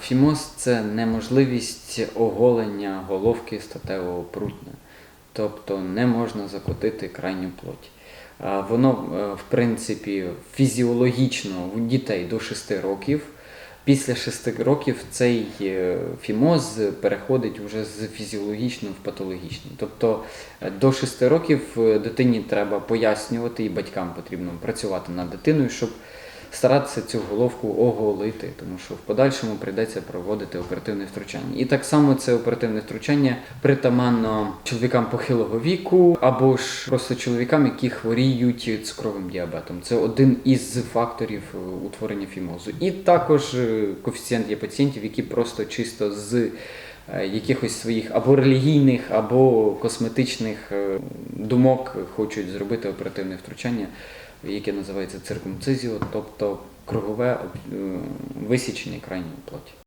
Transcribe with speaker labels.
Speaker 1: Фімоз це неможливість оголення головки статевого прутня, тобто не можна закотити крайню плоть. Воно, е, в принципі, фізіологічно у дітей до 6 років. Після 6 років цей е, фімоз переходить вже з фізіологічного в патологічний. Тобто е, до 6 років дитині треба пояснювати, і батькам потрібно працювати над дитиною, щоб старатися цю головку оголити, тому що в подальшому прийдеться проводити оперативне втручання. І так само це оперативне втручання притаманно чоловікам похилого віку або ж просто чоловікам, які хворіють цукровим діабетом. Це один із факторів е, утворення фімозу. І також е, коефіцієнт є пацієнтів, які просто чисто з е, якихось своїх або релігійних, або косметичних думок хочуть зробити оперативне втручання, яке називається циркумцизіо, тобто кругове е, висічення крайньої плоті.